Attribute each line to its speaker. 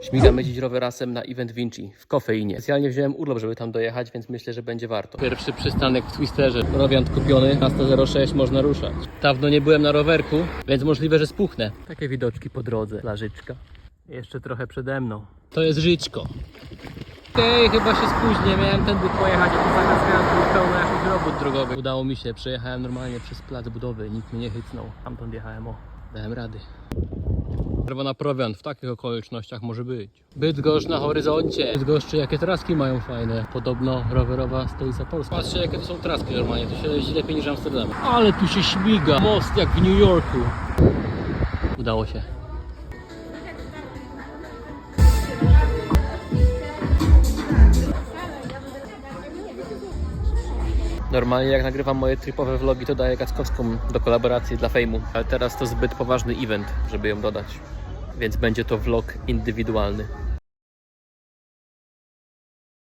Speaker 1: Śmigamy dziś rowerasem na event Vinci w Kofeinie. Specjalnie wziąłem urlop, żeby tam dojechać, więc myślę, że będzie warto. Pierwszy przystanek w Twisterze. Rowiant kupiony, na 106 można ruszać. Dawno nie byłem na rowerku, więc możliwe, że spuchnę. Takie widoczki po drodze, plażyczka. Jeszcze trochę przede mną. To jest żyćko. Okej, chyba się spóźnię, miałem tędy pojechać, a tu zamiast miałem pełno jakichś robót drogowych. Udało mi się, przejechałem normalnie przez plac budowy, nikt mnie nie hycnął. Tamtąd jechałem, o, dałem rady. Czerwona prowiant w takich okolicznościach może być. Bydgoszcz na horyzoncie. Bydgoszczy jakie traski mają fajne. Podobno rowerowa stolica Polska. Patrzcie jakie to są traski normalnie, to się jeździ lepiej niż Amsterdam. Ale tu się śmiga, most jak w New Yorku. Udało się. Normalnie jak nagrywam moje tripowe vlogi, to daję Gackowską do kolaboracji dla fejmu, ale teraz to zbyt poważny event, żeby ją dodać. Więc będzie to vlog indywidualny.